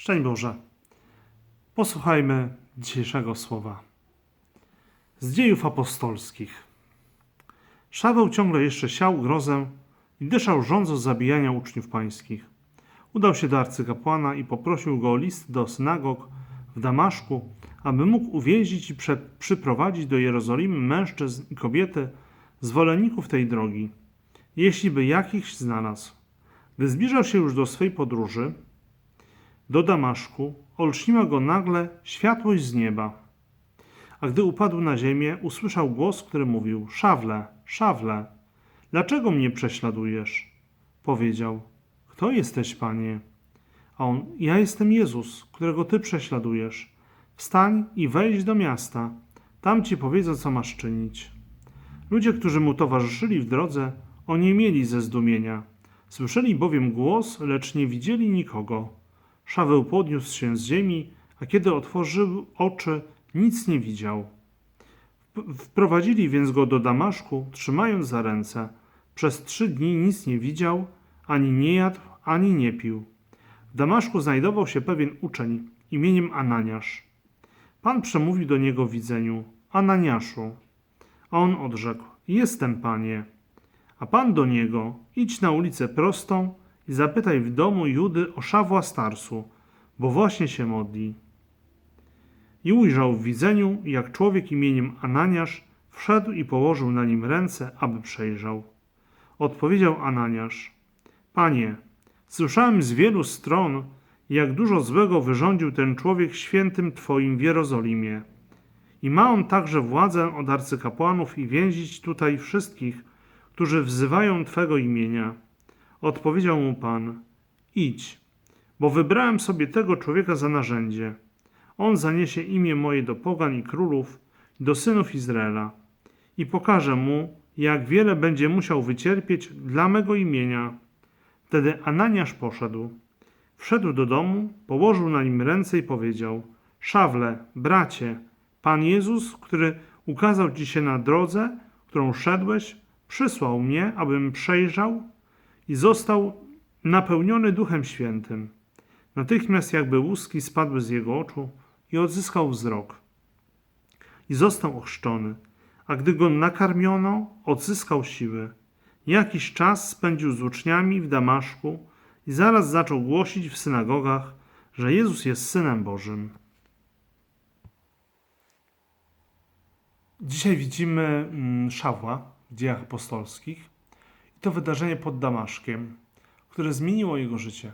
Szczęść Boże. Posłuchajmy dzisiejszego słowa. Z dziejów apostolskich. Szaweł ciągle jeszcze siał grozę i dyszał żądzą zabijania uczniów pańskich. Udał się do arcykapłana i poprosił go o list do synagog w Damaszku, aby mógł uwięzić i przyprowadzić do Jerozolimy mężczyzn i kobiety, zwolenników tej drogi, jeśli by jakichś znalazł. Gdy zbliżał się już do swej podróży, do Damaszku, olśniła go nagle światłość z nieba. A gdy upadł na ziemię, usłyszał głos, który mówił: Szawle, szawle, dlaczego mnie prześladujesz? Powiedział: Kto jesteś, panie? A on: Ja jestem Jezus, którego ty prześladujesz. Wstań i wejdź do miasta. Tam ci powiedzą, co masz czynić. Ludzie, którzy mu towarzyszyli w drodze, oniemieli ze zdumienia. Słyszeli bowiem głos, lecz nie widzieli nikogo. Szaweł podniósł się z ziemi, a kiedy otworzył oczy, nic nie widział. Wp- Wprowadzili więc go do Damaszku, trzymając za ręce. Przez trzy dni nic nie widział, ani nie jadł, ani nie pił. W Damaszku znajdował się pewien uczeń imieniem Ananiasz. Pan przemówił do niego w widzeniu: Ananiaszu. A on odrzekł: Jestem, panie. A pan do niego: Idź na ulicę prostą i zapytaj w domu Judy o Szawła Starsu, bo właśnie się modli. I ujrzał w widzeniu, jak człowiek imieniem Ananiasz wszedł i położył na nim ręce, aby przejrzał. Odpowiedział Ananiasz: Panie, słyszałem z wielu stron, jak dużo złego wyrządził ten człowiek świętym Twoim w Jerozolimie. I ma on także władzę od arcykapłanów i więzić tutaj wszystkich, którzy wzywają Twego imienia. Odpowiedział mu Pan: Idź, bo wybrałem sobie tego człowieka za narzędzie. On zaniesie imię moje do pogan i królów, do synów Izraela. I pokażę mu, jak wiele będzie musiał wycierpieć dla mego imienia. Wtedy Ananiasz poszedł. Wszedł do domu, położył na nim ręce i powiedział: Szawle, bracie, Pan Jezus, który ukazał ci się na drodze, którą szedłeś, przysłał mnie, abym przejrzał i został napełniony Duchem Świętym. Natychmiast jakby łuski spadły z jego oczu i odzyskał wzrok. I został ochrzczony, a gdy go nakarmiono, odzyskał siły. Jakiś czas spędził z uczniami w Damaszku i zaraz zaczął głosić w synagogach, że Jezus jest Synem Bożym. Dzisiaj widzimy mm, Szawła w dziejach apostolskich to wydarzenie pod Damaszkiem, które zmieniło jego życie.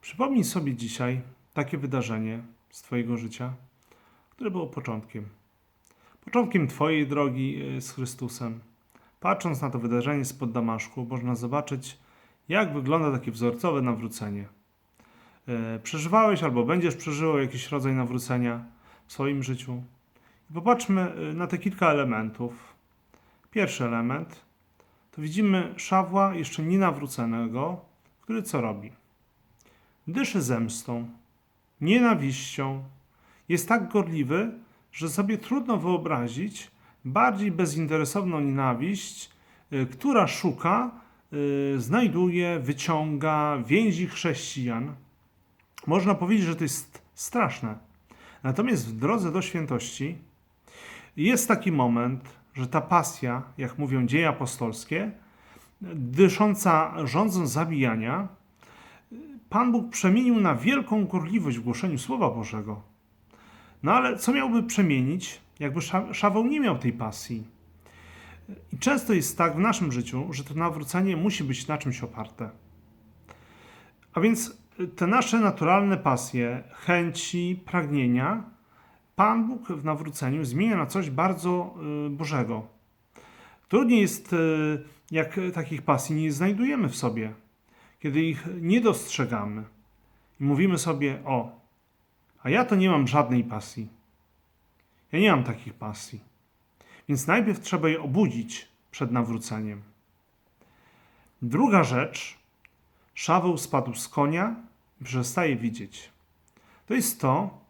Przypomnij sobie dzisiaj takie wydarzenie z Twojego życia, które było początkiem. Początkiem Twojej drogi y, z Chrystusem. Patrząc na to wydarzenie spod Damaszku, można zobaczyć, jak wygląda takie wzorcowe nawrócenie. E, Przeżywałeś albo będziesz przeżywał jakiś rodzaj nawrócenia w swoim życiu. I popatrzmy y, na te kilka elementów. Pierwszy element to widzimy Szawła jeszcze nienawróconego, który co robi? Dyszy zemstą, nienawiścią. Jest tak gorliwy, że sobie trudno wyobrazić bardziej bezinteresowną nienawiść, y, która szuka, y, znajduje, wyciąga, więzi chrześcijan. Można powiedzieć, że to jest straszne. Natomiast w drodze do świętości jest taki moment, że ta pasja, jak mówią dzieje apostolskie, dysząca rządzą zabijania, Pan Bóg przemienił na wielką gorliwość w głoszeniu Słowa Bożego. No ale co miałby przemienić, jakby Sza- Szaweł nie miał tej pasji? I często jest tak w naszym życiu, że to nawrócenie musi być na czymś oparte. A więc te nasze naturalne pasje, chęci, pragnienia, Pan Bóg w nawróceniu zmienia na coś bardzo y, Bożego. Trudniej jest, y, jak takich pasji nie znajdujemy w sobie, kiedy ich nie dostrzegamy i mówimy sobie: O, a ja to nie mam żadnej pasji. Ja nie mam takich pasji. Więc najpierw trzeba je obudzić przed nawróceniem. Druga rzecz, Szaweł spadł z konia i przestaje widzieć. To jest to,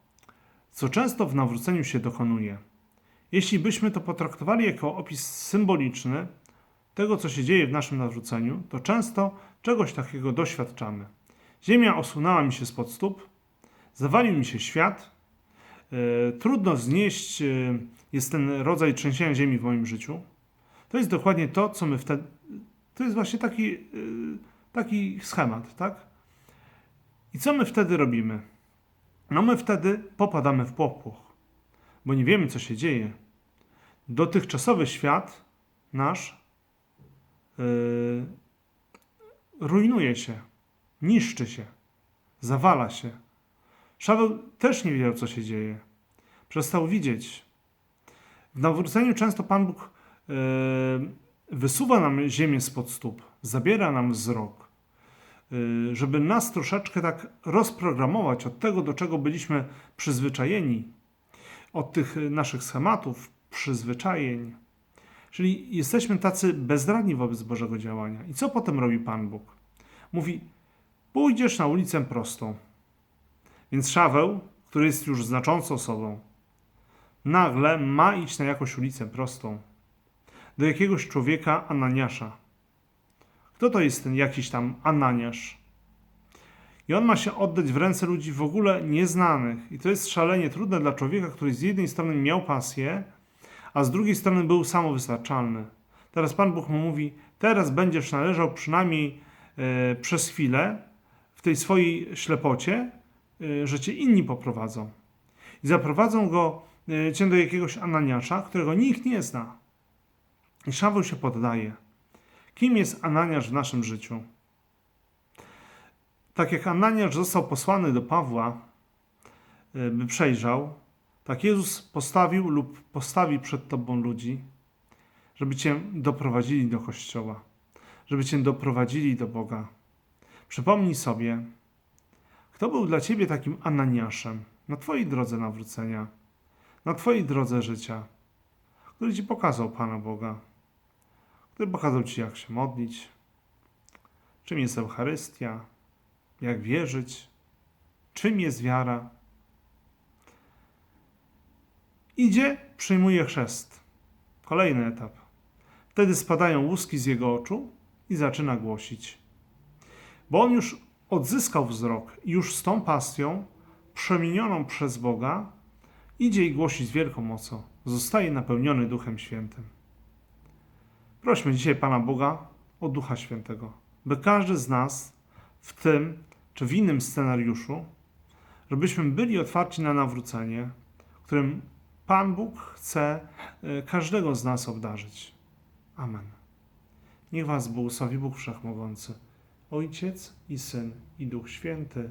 co często w nawróceniu się dokonuje. Jeśli byśmy to potraktowali jako opis symboliczny tego, co się dzieje w naszym nawróceniu, to często czegoś takiego doświadczamy. Ziemia osunęła mi się spod stóp, zawalił mi się świat, e, trudno znieść e, jest ten rodzaj trzęsienia ziemi w moim życiu. To jest dokładnie to, co my wtedy. To jest właśnie taki, e, taki schemat, tak? I co my wtedy robimy? No, my wtedy popadamy w popłoch, bo nie wiemy, co się dzieje. Dotychczasowy świat nasz yy, rujnuje się, niszczy się, zawala się. Szaweł też nie wiedział, co się dzieje. Przestał widzieć. W nawróceniu często Pan Bóg yy, wysuwa nam ziemię spod stóp, zabiera nam wzrok, żeby nas troszeczkę tak rozprogramować od tego, do czego byliśmy przyzwyczajeni, od tych naszych schematów, przyzwyczajeń. Czyli jesteśmy tacy bezradni wobec Bożego działania. I co potem robi Pan Bóg? Mówi: Pójdziesz na ulicę prostą. Więc Szaweł, który jest już znaczącą osobą, nagle ma iść na jakąś ulicę prostą. Do jakiegoś człowieka Ananiasza. Kto to jest ten jakiś tam Ananiasz? I on ma się oddać w ręce ludzi w ogóle nieznanych. I to jest szalenie trudne dla człowieka, który z jednej strony miał pasję, a z drugiej strony był samowystarczalny. Teraz Pan Bóg mu mówi: Teraz będziesz należał przynajmniej e, przez chwilę w tej swojej ślepocie, e, że cię inni poprowadzą. I zaprowadzą go e, cię do jakiegoś Ananiasza, którego nikt nie zna. I Szaweł się poddaje. Kim jest Ananiasz w naszym życiu? Tak jak Ananiasz został posłany do Pawła, e, by przejrzał, tak Jezus postawił lub postawi przed Tobą ludzi, żeby Cię doprowadzili do Kościoła, żeby Cię doprowadzili do Boga. Przypomnij sobie, kto był dla Ciebie takim Ananiaszem na Twojej drodze nawrócenia, na Twojej drodze życia, który Ci pokazał Pana Boga, który pokazał Ci, jak się modlić, czym jest Eucharystia, jak wierzyć, czym jest wiara. Idzie, przyjmuje chrzest. Kolejny etap. Wtedy spadają łuski z jego oczu i zaczyna głosić. Bo on już odzyskał wzrok już z tą pasją, przemienioną przez Boga, idzie i głosi z wielką mocą. Zostaje napełniony Duchem Świętym. Prośmy dzisiaj Pana Boga o Ducha Świętego, by każdy z nas w tym czy w innym scenariuszu, żebyśmy byli otwarci na nawrócenie, którym Pan Bóg chce e, każdego z nas obdarzyć. Amen. Niech Was błogosławi Bóg Wszechmogący, Ojciec i Syn i Duch Święty.